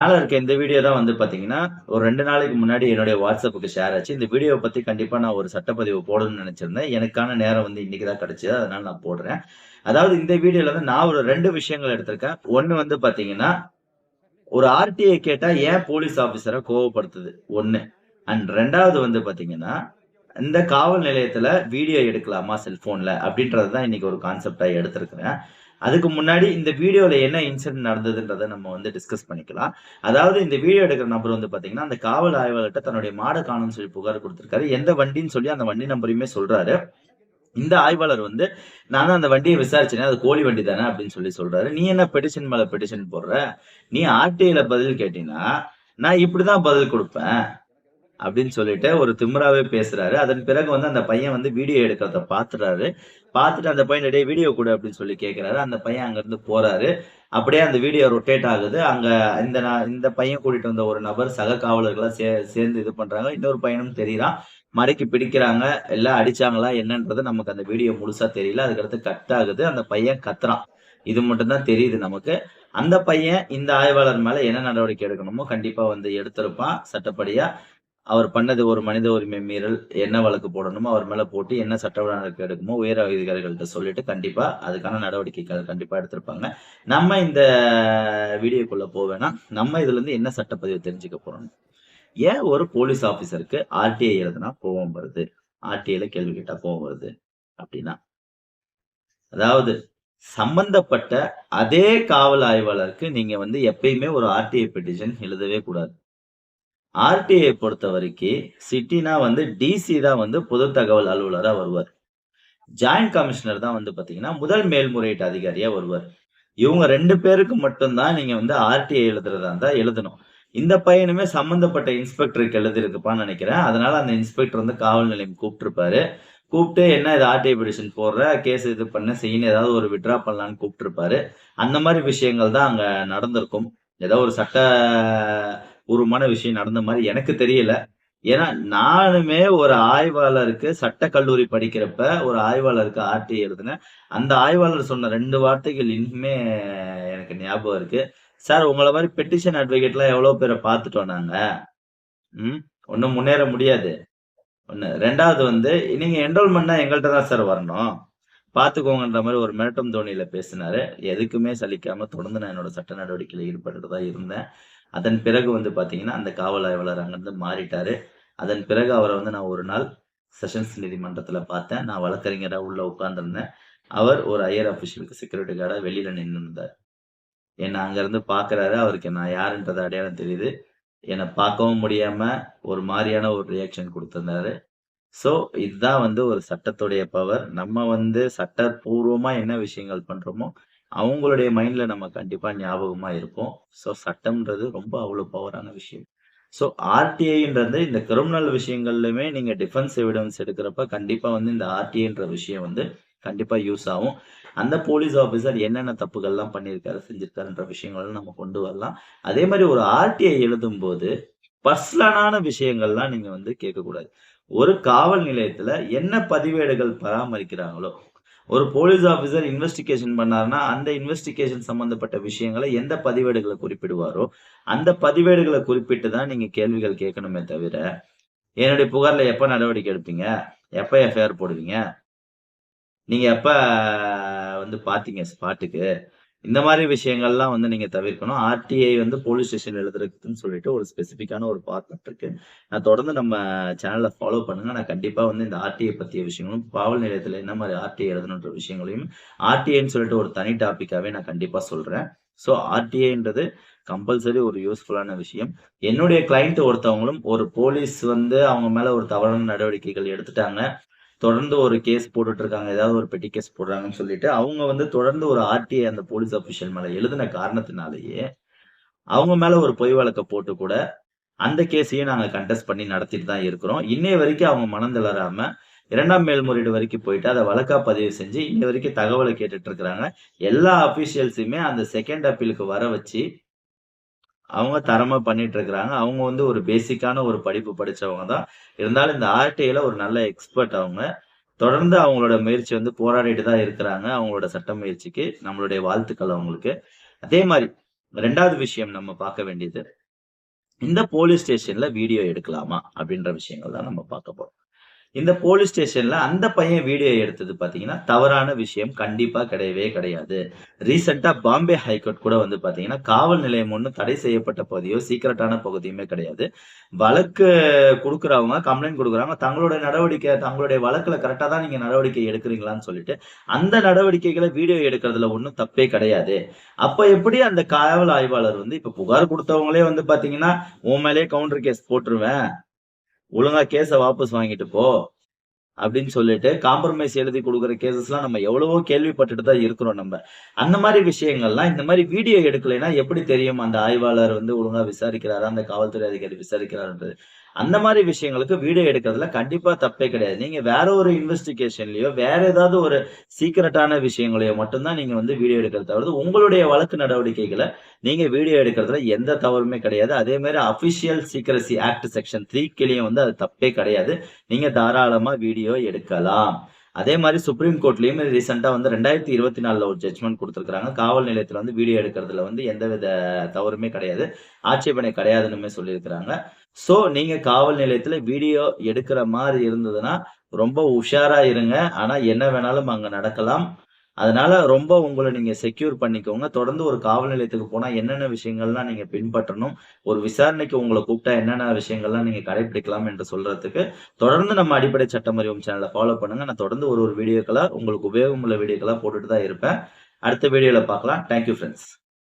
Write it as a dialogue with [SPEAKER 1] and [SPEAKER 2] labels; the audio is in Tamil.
[SPEAKER 1] மேல இருக்க இந்த வீடியோ தான் வந்து பாத்தீங்கன்னா, ஒரு ரெண்டு நாளைக்கு முன்னாடி என்னுடைய வாட்ஸ்அப்புக்கு ஷேர் ஆச்சு. இந்த வீடியோவை பத்தி கண்டிப்பா நான் ஒரு சட்டப்பதிவு போடணும்னு நினச்சிருந்தேன் எனக்கான நேரம் வந்து இன்னைக்கு தான் கிடைச்சது. அதனால நான் போடுறேன். அதாவது இந்த வீடியோல வந்து நான் ஒரு ரெண்டு விஷயங்கள் எடுத்திருக்கேன். ஒன்று வந்து பாத்தீங்கன்னா, ஒரு ஆர்டிஐ கேட்டா ஏன் போலீஸ் ஆஃபீஸரை கோவப்படுத்துது? ஒன்று அண்ட் ரெண்டாவது வந்து பாத்தீங்கன்னா, இந்த காவல் நிலையத்தில் வீடியோ எடுக்கலாமா செல்ஃபோனில் அப்படின்றது தான் இன்றைக்கி ஒரு கான்செப்டாக எடுத்திருக்கிறேன். அதுக்கு முன்னாடி இந்த வீடியோவில் என்ன இன்சிடென்ட் நடந்ததுன்றதை நம்ம வந்து டிஸ்கஸ் பண்ணிக்கலாம். அதாவது இந்த வீடியோ எடுக்கிற நபர் வந்து பார்த்தீங்கன்னா அந்த காவல் ஆய்வாளர்கிட்ட தன்னுடைய மாட காணும்னு சொல்லி புகார் கொடுத்துருக்காரு எந்த வண்டின்னு சொல்லி அந்த வண்டி நம்பரையுமே சொல்கிறாரு இந்த ஆய்வாளர் வந்து, "நான் தான் அந்த வண்டியை விசாரிச்சேனே, அது கோழி வண்டி தானே" அப்படின்னு சொல்லி சொல்றாரு. "நீ என்ன பெட்டிஷன் மேல பெட்டிஷன் போடுற? நீ ஆர்டிஐல பதில் கேட்டீங்கன்னா நான் இப்படிதான் பதில் கொடுப்பேன் அப்படின்னு சொல்லிட்டு ஒரு திமுறாவே பேசுறாரு. அதன் பிறகு வந்து அந்த பையன் வந்து வீடியோ எடுக்கிறத பாத்துறாரு. பார்த்துட்டு அந்த பையன்ட்ட, வீடியோ கூட அப்படின்னு சொல்லி கேட்கிறாரு. அந்த பையன் அங்கிருந்து போறாரு. அப்படியே அந்த வீடியோ ரொட்டேட் ஆகுது. அங்க இந்த நான் இந்த பையன் கூட்டிட்டு வந்த ஒரு நபர் சக காவலர்களா சே சேர்ந்து இது பண்றாங்க. இன்னொரு பையனும் தெரியிறான். மறைக்கு பிடிக்கிறாங்க. எல்லாம் அடிச்சாங்களா என்னன்றது நமக்கு அந்த வீடியோ முழுசா தெரியல. அதுக்கடுத்து கட் ஆகுது. அந்த பையன் கத்துறான். இது மட்டும் தான் தெரியுது நமக்கு. அந்த பையன் இந்த ஆய்வாளர் மேல என்ன நடவடிக்கை எடுக்கணுமோ கண்டிப்பா வந்து எடுத்திருப்பான் சட்டப்படியா. அவர் பண்ணது ஒரு மனித உரிமை மீறல். என்ன வழக்கு போடணுமோ அவர் மேல போட்டு என்ன சட்ட நடவடிக்கை எடுக்குமோ உயர் அதிகாரிகள்கிட்ட சொல்லிட்டு கண்டிப்பா அதுக்கான நடவடிக்கைகள் கண்டிப்பா எடுத்திருப்பாங்க. நம்ம இந்த வீடியோக்குள்ள போவேணாம். நம்ம இதுல இருந்து என்ன சட்டப்பதிவு தெரிஞ்சுக்க போறோம். ஏன் ஒரு போலீஸ் ஆபீசருக்கு ஆர்டிஐ எழுதுனா கோவம் வருது? ஆர்டிஐல கேள்வி கேட்டா கோவம் வருது அப்படின்னா, அதாவது சம்பந்தப்பட்ட அதே காவல் ஆய்வாளருக்கு நீங்க வந்து எப்பயுமே ஒரு ஆர்டிஐ பெட்டிஷன் எழுதவே கூடாது. ஆர்டிஐ பொறுத்தவரைக்கு சிட்டினா வந்து டிசி தான் வந்து பொது தகவல் அலுவலராக வருவார். ஜாயிண்ட் கமிஷனர் தான் வந்து பார்த்தீங்கன்னா முதல் மேல்முறையீட்டு அதிகாரியாக வருவார். இவங்க ரெண்டு பேருக்கு மட்டும் தான் வந்து ஆர்டிஐ எழுதுறதா இருந்தால் எழுதணும். இந்த பையனுமே சம்மந்தப்பட்ட இன்ஸ்பெக்டருக்கு எழுதியிருக்குப்பான்னு நினைக்கிறேன் அதனால அந்த இன்ஸ்பெக்டர் வந்து காவல் நிலையம் கூப்பிட்டுருப்பாரு கூப்பிட்டு என்ன இது ஆர்டிஐ பெட்டிஷன் போடுற, கேஸ் இது பண்ண செய்யணும் ஏதாவது ஒரு வித்ட்ரா பண்ணலான்னு கூப்பிட்டுருப்பாரு அந்த மாதிரி விஷயங்கள் தான் அங்கே நடந்திருக்கும். ஏதோ ஒரு சட்ட பூர்வமான விஷயம் நடந்த மாதிரி எனக்கு தெரியல. ஏன்னா, நானுமே ஒரு ஆய்வாளருக்கு சட்ட கல்லூரி படிக்கிறப்ப ஒரு ஆய்வாளருக்கு ஆர்டி எழுதினேன். அந்த ஆய்வாளர் சொன்ன ரெண்டு வார்த்தைகள் இன்னுமே எனக்கு ஞாபகம் இருக்கு. "சார் உங்களை மாதிரி பெட்டிஷன் அட்வொகேட்லாம் எவ்வளோ பேரை பார்த்துட்டோம் நாங்க. ம். ஒன்றும் முன்னேற முடியாது. 1 2வது வந்து நீங்க என்ரோல்மெண்ட்னா எங்கள்கிட்ட தான் சார் வரணும். பாத்துக்கோங்கன்ற மாதிரி ஒரு மிரட்டம் தோணியில பேசினாரு. எதுக்குமே சலிக்காம தொடர்ந்து நான் என்னோட சட்ட நடவடிக்கையில ஈடுபட்டுட்டு தான் இருந்தேன். அதன் பிறகு வந்து பாத்தீங்கன்னா, அந்த காவல் ஆய்வாளர் அங்கிருந்து மாறிட்டாரு. அதன் பிறகு அவரை வந்து நான் ஒரு நாள் செஷன்ஸ் நீதிமன்றத்தில் பார்த்தேன் நான் வழக்கறிஞரா உள்ள உட்கார்ந்திருந்தேன். அவர் ஒரு ஐயர் அஃபிஷியலுக்கு செக்யூரிட்டி கார்டா வெளியில நின்னுருந்தார். என்னை அங்கேருந்து பார்க்குறாரு அவருக்கு நான் யாருன்றது அடையாளம் தெரியுது. என்னை பார்க்கவும் முடியாம ஒரு மாதிரியான ஒரு ரியாக்ஷன் கொடுத்துருந்தாரு ஸோ இதுதான் வந்து ஒரு சட்டத்துடைய பவர். நம்ம வந்து சட்டப்பூர்வமாக என்ன விஷயங்கள் பண்றோமோ, அவங்களுடைய மைண்ட்ல நம்ம கண்டிப்பா ஞாபகமா இருப்போம். ஸோ சட்டம்ன்றது ரொம்ப அவ்வளோ பவரான விஷயம். ஸோ ஆர்டிஐன்றது இந்த கிரிமினல் விஷயங்கள்லயுமே நீங்க டிஃபென்ஸ் எவிடன்ஸ் எடுக்கிறப்ப கண்டிப்பா வந்து இந்த ஆர்டிஐன்ற விஷயம் வந்து கண்டிப்பா யூஸ் ஆகும். அந்த போலீஸ் ஆபீசர் என்னென்ன தப்புகள்லாம் பண்ணியிருக்காரு, செஞ்சிருக்காருன்ற விஷயங்கள்லாம் நம்ம கொண்டு வரலாம். அதே மாதிரி ஒரு ஆர்டிஐ எழுதும்போது பர்சனலான விஷயங்கள்லாம் நீங்க வந்து கேட்கக்கூடாது. ஒரு காவல் நிலையத்துல என்ன பதிவேடுகள் பராமரிக்கிறாங்களோ, ஒரு போலீஸ் ஆஃபீஸர் இன்வெஸ்டிகேஷன் பண்ணாருன்னா, அந்த இன்வெஸ்டிகேஷன் சம்பந்தப்பட்ட விஷயங்களை எந்த பதிவேடுகளை குறிப்பிடுவாரோ, அந்த பதிவேடுகளை குறிப்பிட்டு தான் நீங்கள் கேள்விகள் கேட்கணுமே தவிர, என்னுடைய புகாரில் எப்போ நடவடிக்கை எடுப்பீங்க? எப்போ எஃப்ஐஆர் போடுவீங்க? நீங்கள் எப்போ வந்து பார்த்தீங்க ஸ்பாட்டுக்கு? இந்த மாதிரி விஷயங்கள்லாம் வந்து நீங்க தவிர்க்கணும். ஆர்டிஐ வந்து போலீஸ் ஸ்டேஷன் எழுதுறதுக்குன்னு சொல்லிட்டு ஒரு ஸ்பெசிஃபிக்கான ஒரு பார்ட் இருக்கு. நான் தொடர்ந்து நம்ம சேனல ஃபாலோ பண்ணுங்க. நான் கண்டிப்பா வந்து இந்த ஆர்டிஐ பத்திய விஷயங்களும், காவல் நிலையத்துல என்ன மாதிரி ஆர்டிஐ எழுதணுன்ற விஷயங்களையும், ஆர்டிஐன்னு சொல்லிட்டு ஒரு தனி டாபிக்காவே நான் கண்டிப்பா சொல்றேன். ஸோ ஆர்டிஐன்றது கம்பல்சரி ஒரு யூஸ்ஃபுல்லான விஷயம். என்னுடைய கிளைண்ட் ஒருத்தவங்களும் ஒரு போலீஸ் வந்து அவங்க மேல ஒரு தவறான நடவடிக்கைகள் எடுத்துட்டாங்க. தொடர்ந்து ஒரு கேஸ் போட்டுட்டு இருக்காங்க. ஏதாவது ஒரு பெட்டி கேஸ் போடுறாங்கன்னு சொல்லிட்டு, அவங்க வந்து தொடர்ந்து ஒரு ஆர்டிஐ அந்த போலீஸ் ஆபிஷியல் மேல எழுதின காரணத்தினாலேயே, அவங்க மேல ஒரு பொய் வழக்க போட்டு கூட, அந்த கேஸையும் நாங்க கண்டெஸ்ட் பண்ணி நடத்திட்டு தான் இருக்கிறோம். இன்னைய வரைக்கும் அவங்க மனம் தளராம இரண்டாம் மேல்முறையீடு வரைக்கும் போயிட்டு, அதை வழக்கா பதிவு செஞ்சு, இன்னை வரைக்கும் தகவலை கேட்டுட்டு இருக்கிறாங்க. எல்லா அஃபிஷியல்ஸுமே அந்த செகண்ட் அப்பீலுக்கு வர வச்சு, அவங்க தரமா பண்ணிட்டு இருக்கிறாங்க. அவங்க வந்து ஒரு பேசிக்கான ஒரு படிப்பு படிச்சவங்க தான். இருந்தாலும் இந்த ஆர்டிஐல ஒரு நல்ல எக்ஸ்பர்ட் அவங்க. தொடர்ந்து அவங்களோட முயற்சி வந்து போராடிட்டு தான் இருக்கிறாங்க. அவங்களோட சட்ட முயற்சிக்கு நம்மளுடைய வாழ்த்துக்கள் அவங்களுக்கு. அதே மாதிரி ரெண்டாவது விஷயம் நம்ம பார்க்க வேண்டியது, இந்த போலீஸ் ஸ்டேஷன்ல வீடியோ எடுக்கலாமா? அப்படின்ற விஷயங்கள் தான் நம்ம பார்க்க போறோம். இந்த போலீஸ் ஸ்டேஷன்ல அந்த பையன் வீடியோ எடுத்தது பார்த்தீங்கன்னா, தவறான விஷயம் கண்டிப்பா கிடையவே கிடையாது. ரீசெண்டா பாம்பே ஹைகோர்ட் கூட வந்து பார்த்தீங்கன்னா, காவல் நிலையம் ஒன்று தடை செய்யப்பட்ட பகுதியோ, சீக்கிரட்டான பகுதியுமே கிடையாது. வழக்கு கொடுக்குறவங்க கம்ப்ளைண்ட் கொடுக்குறாங்க தங்களுடைய நடவடிக்கை தங்களுடைய வழக்குல கரெக்டா தான் நீங்க நடவடிக்கை எடுக்கிறீங்களான்னு சொல்லிட்டு, அந்த நடவடிக்கைகளை வீடியோ எடுக்கிறதுல ஒண்ணும் தப்பே கிடையாது. அப்ப எப்படி அந்த காவல் ஆய்வாளர் வந்து இப்ப புகார் கொடுத்தவங்களே வந்து பார்த்தீங்கன்னா, உன் மேலேயே கவுண்டர் கேஸ் போட்டுருவேன். ஒழுங்கா கேஸ வாபஸ் வாங்கிட்டு போ. அப்படின்னு சொல்லிட்டு காம்ப்ரமைஸ் எழுதி கொடுக்குற கேசஸ்லாம் நம்ம எவ்வளவோ கேள்விப்பட்டுட்டு தான் இருக்கிறோம் நம்ம. அந்த மாதிரி விஷயங்கள்லாம் இந்த மாதிரி வீடியோ எடுக்கலைன்னா எப்படி தெரியும் அந்த ஆய்வாளர் வந்து ஒழுங்கா விசாரிக்கிறாரா, அந்த காவல்துறை அதிகாரி விசாரிக்கிறாருன்றது. அந்த மாதிரி விஷயங்களுக்கு வீடியோ எடுக்கிறதுல கண்டிப்பா தப்பே கிடையாது. நீங்க வேற ஒரு இன்வெஸ்டிகேஷன்லயோ, வேற ஏதாவது ஒரு சீக்கிரட்டான விஷயங்களையோ மட்டும்தான் நீங்க வந்து வீடியோ எடுக்கிறது தவிர உங்களுடைய வழக்கு நடவடிக்கைகளை நீங்க வீடியோ எடுக்கிறதுல எந்த தவறுமே கிடையாது. அதே மாதிரி official secrecy act section three கிளியும் வந்து அது தப்பே கிடையாது. நீங்க தாராளமா வீடியோ எடுக்கலாம். அதே மாதிரி சுப்ரீம் கோர்ட்லயும் ரீசெண்டா வந்து 2024ல ஒரு ஜட்ஜ்மென்ட் கொடுத்துருக்காங்க காவல் நிலையத்துல வந்து வீடியோ எடுக்கிறதுல வந்து எந்தவித தவறுமே கிடையாது. ஆட்சேபனை கிடையாதுன்னுமே சொல்லியிருக்கிறாங்க. ஸோ நீங்க காவல் நிலையத்தில் வீடியோ எடுக்கிற மாதிரி இருந்ததுன்னா, ரொம்ப உஷாரா இருங்க. ஆனா என்ன வேணாலும் அங்க நடக்கலாம். அதனால ரொம்ப உங்களை நீங்க செக்யூர் பண்ணிக்கோங்க. தொடர்ந்து ஒரு காவல் நிலையத்துக்கு போனால் என்னென்ன விஷயங்கள்லாம் நீங்க பின்பற்றணும், ஒரு விசாரணைக்கு உங்களை கூப்பிட்டா என்னென்ன விஷயங்கள்லாம் நீங்க கடைப்பிடிக்கலாம் என்று சொல்றதுக்கு, தொடர்ந்து நம்ம அடிப்படை சட்டம் சேனலை ஃபாலோ பண்ணுங்க. நான் தொடர்ந்து ஒரு ஒரு வீடியோக்களாக உங்களுக்கு உபயோகமுள்ள வீடியோக்களாக போட்டுட்டு தான் இருப்பேன். அடுத்த வீடியோவில் பார்க்கலாம். Thank you